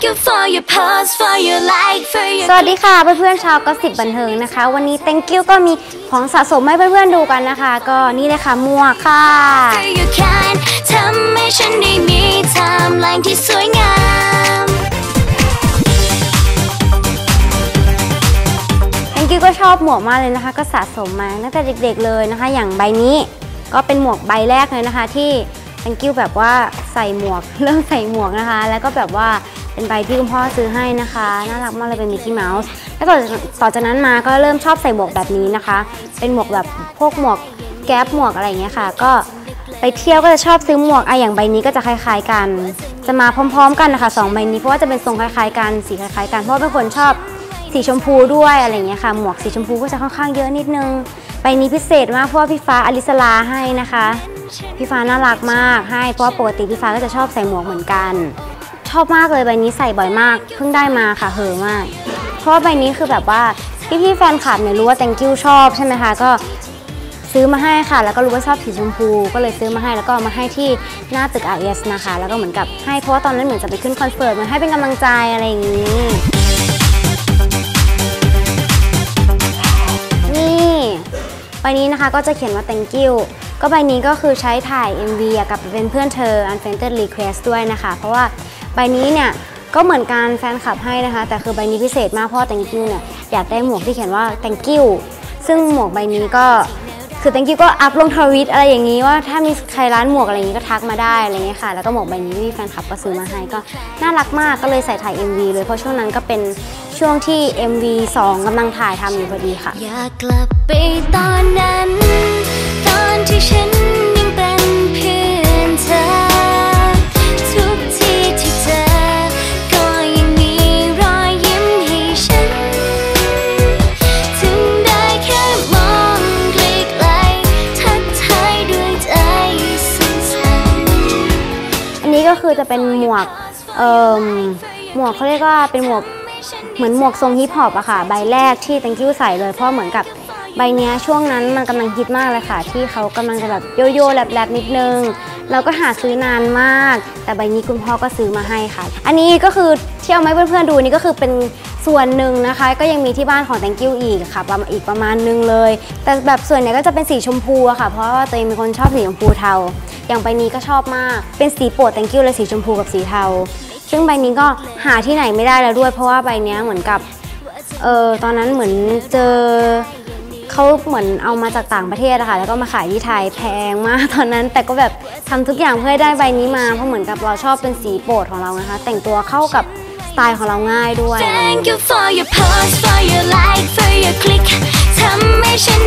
Thank you for your post for your like for your สวัสดีค่ะเพื่อนๆชาวก็สิบบันเทิงนะคะ วันนี้ thank you ก็มีของสะสมให้เพื่อนๆดูกันนะคะ ก็นี่เลยค่ะหมวกค่ะ for your kind ทำให้ฉันได้มีไทม์ไลน์ที่สวยงาม thank you ก็ชอบหมวกมากเลยนะคะ ก็สะสมมาตั้งแต่เด็กๆเลยนะคะ อย่างใบนี้ก็เป็นหมวกใบแรกเลยนะคะที่ thank you แบบว่าใส่หมวกเริ่มใส่หมวกนะคะ แล้วก็แบบว่า เป็นใบที่คุณพ่อซื้อให้นะคะ น่ารักมากเลยเป็นมิกกี้เมาส์ แล้วต่อต่อจากนั้นมาก็เริ่มชอบใส่หมวกแบบนี้นะคะ เป็นหมวกแบบพวกหมวกแก๊ปหมวกอะไรอย่างเงี้ยค่ะ ก็ไปเที่ยวก็จะชอบซื้อหมวกอะอย่างใบนี้ก็จะคล้าย ๆ กัน จะมาพร้อม ๆ กันนะคะสองใบนี้เพราะว่าจะเป็นทรงคล้ายๆกันสีคล้ายๆกันเพราะว่าเป็นคนชอบสีชมพูด้วยอะไรอย่างเงี้ยค่ะ หมวกสีชมพูก็จะค่อนข้างเยอะนิดนึงใบนี้พิเศษมากเพราะว่าพี่ฟ้าอลิสลาให้นะคะ พี่ฟ้าน่ารักมากให้เพราะปกติพี่ฟ้าก็จะชอบใส่หมวกเหมือนกัน ชอบมากเลยใบนี้ใส่บ่อยมาก เพิ่งได้มาค่ะเหอมาก เพราะว่าใบนี้คือแบบว่าพี่ๆแฟนคลับเนี่ยรู้ว่า thank you ชอบใช่ไหมคะก็ซื้อมาให้ค่ะ แล้วก็รู้ว่าชอบสีชมพู ก็เลยซื้อมาให้แล้วก็มาให้ที่หน้าตึก RS นะคะ แล้วก็เหมือนกับให้เพราะว่าตอนนั้นเหมือนจะไปขึ้นคอนเสิร์ตเหมือนให้เป็นกำลังใจอะไรอย่างนี้ นี่ใบนี้นะคะก็จะเขียนว่า thank you ก็ใบนี้ก็คือใช้ถ่าย MV กับเป็นเพื่อนเธอ unfriended request ด้วยนะคะ เพราะว่า ใบนี้เนี่ยก็เหมือนการแฟนคลับให้นะคะ แต่คือใบนี้พิเศษมากเพราะว่า thank you เนี่ยอยากได้หมวกที่เขียนว่า thank you ซึ่งหมวกใบนี้ก็คือ thank you ก็อัพลงทวิตอะไรอย่างนี้ว่าถ้ามีใครร้านหมวกอะไรอย่างนี้ก็ทักมาได้อะไรเงี้ยค่ะ แล้วก็หมวกใบนี้ที่แฟนคลับก็ซื้อมาให้ก็น่ารักมากก็เลยใส่ถ่าย MV เลยเพราะช่วงนั้นก็เป็นช่วงที่ MV 2กำลังถ่ายทำอยู่พอดีค่ะอยากกลับไปตอนนั้นตอนที่ฉัน คือจะเป็นหมวกเอ่อหมวกเขาเรียกว่าเป็นหมวกเหมือนหมวกทรงฮิปฮอปอะค่ะ ใบแรกที่ตังคิวใส่เลยเพราะเหมือนกับใบเนี้ยช่วงนั้นมันกำลังฮิตมากเลยค่ะ ที่เขากำลังจะแบบโยโย่แลบๆนิดนึงเราก็หาซื้อนานมาก แต่ใบนี้คุณพ่อก็ซื้อมาให้ค่ะ อันนี้ก็คือที่เอาไว้เพื่อนๆดูนี่ก็คือเป็น ส่วนหนึ่งนะคะก็ยังมีที่บ้านของ thank you อีกค่ะประมาณอีกประมาณนึงเลย แต่แบบส่วนใหญ่ก็จะเป็นสีชมพูอะค่ะ เพราะว่าตัวเองเป็นคนชอบสีชมพูเทา อย่างใบนี้ก็ชอบมาก เป็นสีโปรด thank you เลยสีชมพูกับสีเทา ซึ่งใบนี้ก็หาที่ไหนไม่ได้แล้วด้วย เพราะว่าใบเนี้ยเหมือนกับเออตอนนั้นเหมือนเจอเขาเหมือนเอามาจากต่างประเทศอะค่ะแล้วก็มาขายที่ไทยแพงมากตอนนั้น แต่ก็แบบทำทุกอย่างเพื่อได้ใบนี้มาเพราะเหมือนกับเราชอบเป็นสีโปรดของเรานะคะ แต่งตัวเข้ากับ ตล์ของเราง่ายด้วย Thank you for your post for your like for your click ทำให้ฉัน